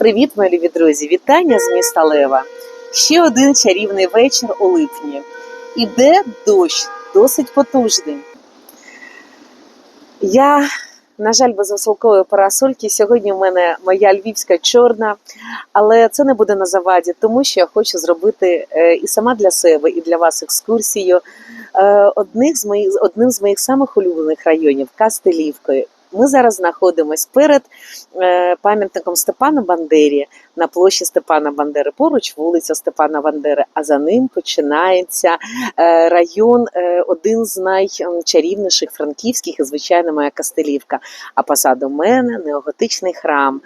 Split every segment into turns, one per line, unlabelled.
Привіт, мої любі друзі! Вітання з міста Лева. Ще один чарівний вечір у липні. Іде дощ, досить потужний. Я, на жаль, без веселкової парасольки. Сьогодні в мене моя львівська чорна, але це не буде на заваді, тому що я хочу зробити е, і сама для себе, і для вас екскурсію е, одних з моїх, одним з моїх самих улюблених районів Кастелівкою. Ми зараз знаходимося перед е, пам'ятником Степана Бандері на площі Степана Бандери. Поруч вулиця Степана Бандери, а за ним починається е, район, е, один з найчарівніших франківських, і звичайно, моя Кастелівка. А позаду мене неоготичний храм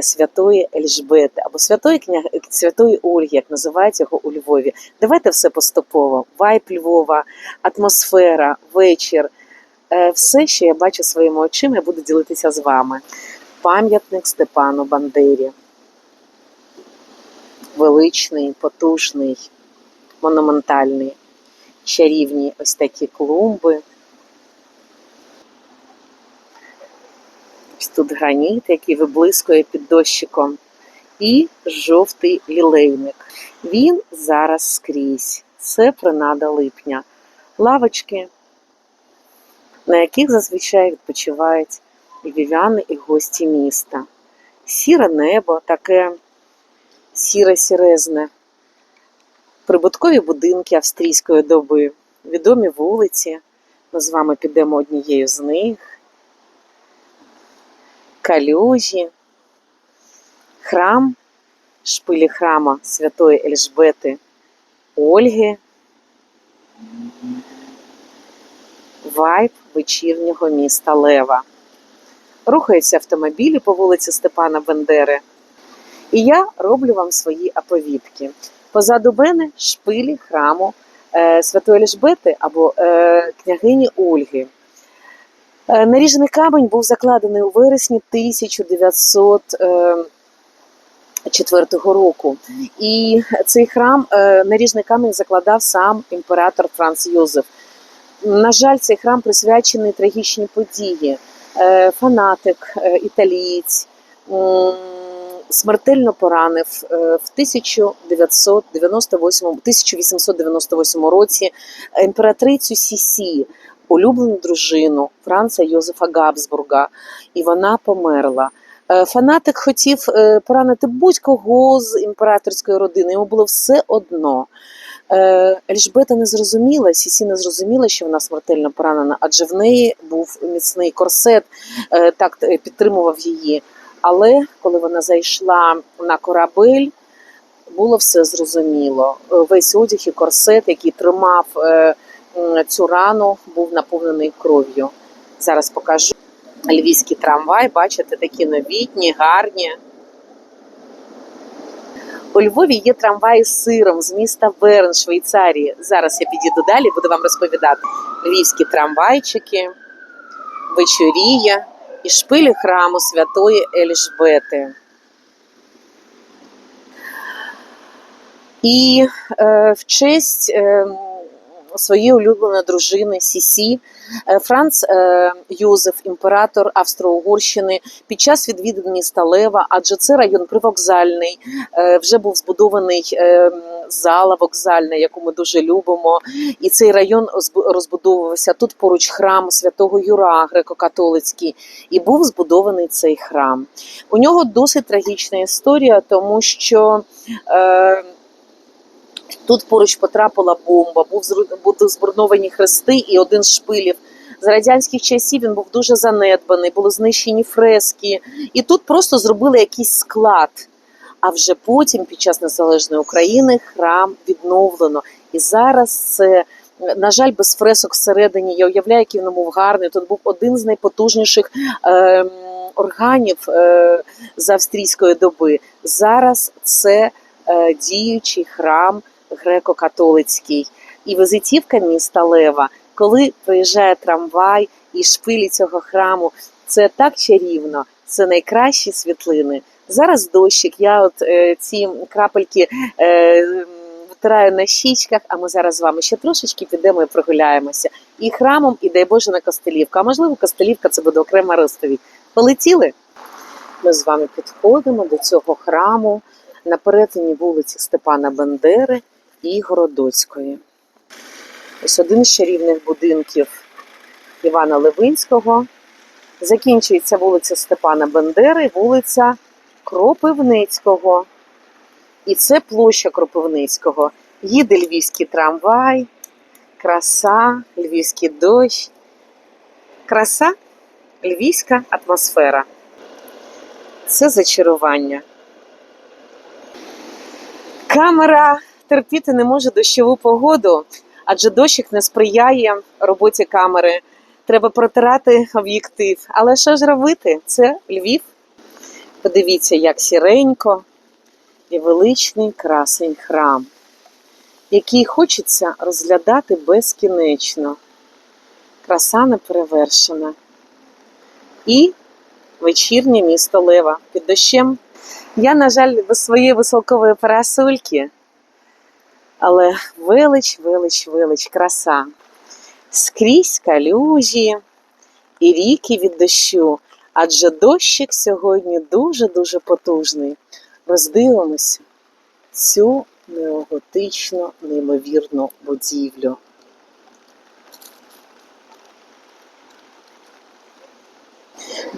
Святої Ельжбети або Святої кня... Святої Ольги, як називають його у Львові. Давайте все поступово. Вайп Львова, атмосфера, вечір. Е, Все, що я бачу своїми очима, я буду ділитися з вами. Пам'ятник Степану Бандері. Величний, потужний, монументальний, чарівні ось такі клумби. Ось тут граніт, який виблискує під дощиком, і жовтий лілейник. Він зараз скрізь. Це принада липня. Лавочки, на яких зазвичай відпочивають і вів'яни, і гості міста. Сіре небо, таке сіре-сірезне, прибуткові будинки австрійської доби, відомі вулиці. Ми з вами підемо однією з них. Калюжі, храм, шпилі храма Святої Ельжбети Ольги, вайб вечірнього міста Лева. Рухаються автомобілі по вулиці Степана Бендери. І я роблю вам свої оповідки. Позаду мене шпилі храму е, Святої Ельжбети або е, княгині Ольги. Е, наріжений камінь був закладений у вересні 1904 року. І цей храм, наріжний камінь закладав сам імператор Франц Йозеф. На жаль, цей храм присвячений трагічній події. Е, Фанатик, е, італієць, смертельно поранив е, в 1998, 1898 році імператрицю Сісі, улюблену дружину Франца Йозефа Габсбурга, і вона померла. Фанатик хотів поранити будь-кого з імператорської родини, йому було все одно. Е, Ельжбета не зрозуміла, Сісі не зрозуміла, що вона смертельно поранена, адже в неї був міцний корсет, е, так е, підтримував її. Але коли вона зайшла на корабель, було все зрозуміло. Весь одяг і корсет, який тримав цю рану, був наповнений кров'ю. Зараз покажу львівський трамвай. Бачите, такі новітні, гарні. У Львові є трамваї з сиром з міста Берн, Швейцарії. Зараз я підійду далі, буду вам розповідати. Львівські трамвайчики, вечорія і шпилі храму Святої Ельжбети. І е, в честь е, своєї улюбленої дружини Сісі е, Франц е, Йозеф, імператор Австро-Угорщини, під час відвідин міста Лева, адже це район привокзальний, е, вже був збудований зала вокзальна, яку ми дуже любимо. І цей район розбудовувався тут поруч храм святого Юра, греко-католицький, і був збудований цей храм. У нього досить трагічна історія, тому що. Тут поруч потрапила бомба, були збурновані хрести і один з шпилів. З радянських часів він був дуже занедбаний, були знищені фрески, і тут просто зробили якийсь склад. А вже потім, під час незалежної України, храм відновлено. І зараз це, на жаль, без фресок всередині. Я уявляю, який він був гарний. Тут був один з найпотужніших е, органів е, з австрійської доби. Зараз це е, діючий храм греко-католицький. І візитівка міста Лева, коли приїжджає трамвай і шпилі цього храму, це так чарівно, це найкращі світлини. Зараз дощик, я от е, ці крапельки е, витираю на щічках, а ми зараз з вами ще трошечки підемо і прогуляємося. І храмом, і дай Боже на Костелівку. А можливо, Костелівка це буде окрема розповідь. Полетіли? Ми з вами підходимо до цього храму на перетині вулиці Степана Бандери і Городоцької. Ось один з чарівних будинків Івана Левинського. Закінчується вулиця Степана Бандери, вулиця Кропивницького. І це площа Кропивницького. Їде львівський трамвай, краса, львівський дощ. Краса, львівська атмосфера. Це зачарування. Камера терпіти не може дощову погоду, адже дощик не сприяє роботі камери. Треба протирати об'єктив. Але що ж робити? Це Львів. Подивіться, як сіренько і величний красень храм, який хочеться розглядати безкінечно. Краса неперевершена. І вечірнє місто Лева під дощем. Я, на жаль, без своєї високової парасольки, але велич, велич, велич, краса. Скрізь калюжі і ріки від дощу, адже дощик сьогодні дуже-дуже потужний. Роздивимося цю неоготичну, неймовірну будівлю.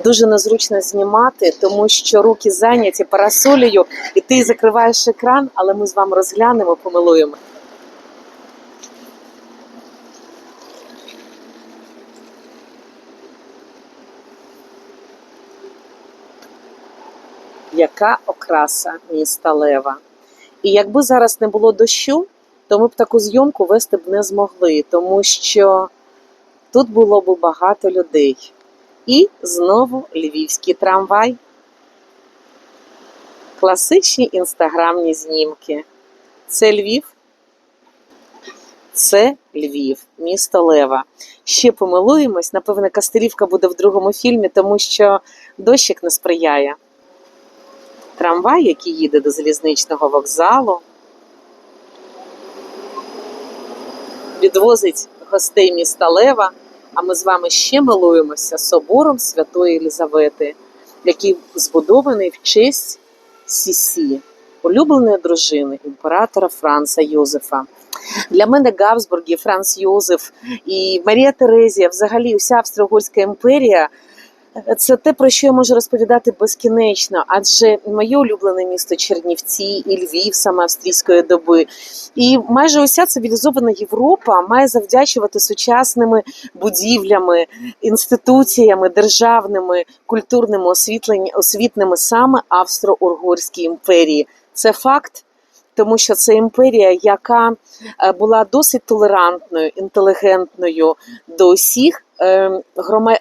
Дуже незручно знімати, тому що руки зайняті парасолею, і ти закриваєш екран, але ми з вами розглянемо, помилуємо. Яка окраса міста Лева. І якби зараз не було дощу, то ми б таку зйомку вести б не змогли, тому що тут було б багато людей. І знову львівський трамвай. Класичні інстаграмні знімки. Це Львів. Це Львів, місто Лева. Ще помилуємось. Напевне, Кастелівка буде в другому фільмі, тому що дощик не сприяє. Трамвай, який їде до залізничного вокзалу, відвозить гостей міста Лева. А ми з вами ще милуємося собором Святої Елізавети, який збудований в честь Сісі, улюбленої дружини імператора Франца Йозефа. Для мене Габсбурги, Франц Йозеф і Марія Терезія, взагалі, уся Австро-Угорська імперія. Це те, про що я можу розповідати безкінечно, адже моє улюблене місто Чернівці і Львів, саме австрійської доби, і майже уся цивілізована Європа має завдячувати сучасними будівлями, інституціями, державними, культурними освітними саме Австро-Угорській імперії. Це факт. Тому що це імперія, яка е, була досить толерантною, інтелігентною до усіх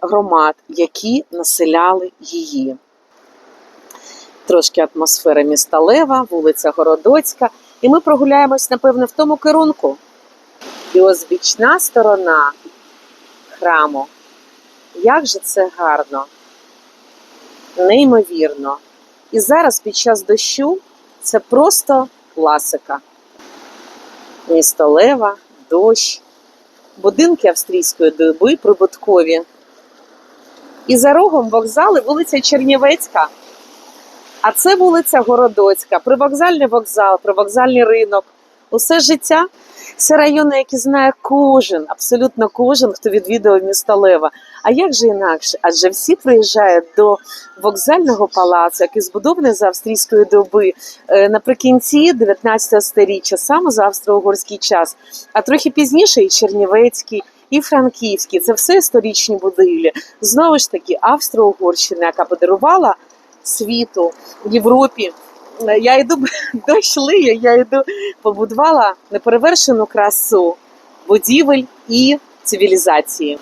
громад, які населяли її. Трошки атмосфера міста Лева, вулиця Городоцька, і ми прогуляємось, напевне, в тому керунку. І ось бічна сторона храму. Як же це гарно, неймовірно. І зараз під час дощу це просто класика. Місто Лева, дощ, будинки австрійської доби прибуткові. І за рогом вокзали вулиця Чернівецька. А це вулиця Городоцька, привокзальний вокзал, привокзальний ринок. Усе життя це райони, які знає кожен, абсолютно кожен, хто відвідував місто Лева. А як же інакше? Адже всі приїжджають до вокзального палацу, який збудований за австрійської доби е, наприкінці 19 століття, саме за австро-угорський час, а трохи пізніше і Чернівецький. І Франківський це все історичні будівлі. Знову ж таки, Австро-Угорщина, яка подарувала світу Європі. Е, Я йду лиє, я йду побудувала неперевершену красу будівель і цивілізації.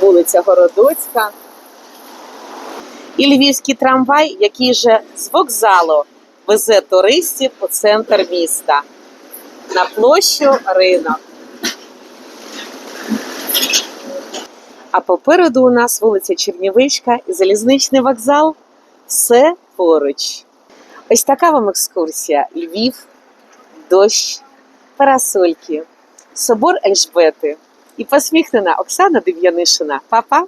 Вулиця Городоцька. І львівський трамвай, який же з вокзалу везе туристів у центр міста на площу ринок. А попереду у нас вулиця Чернівичка і залізничний вокзал. Все поруч. Ось така вам екскурсія: Львів, дощ, парасольки, собор Ельжбети і посміхнена Оксана Дев'янишина. Па-па!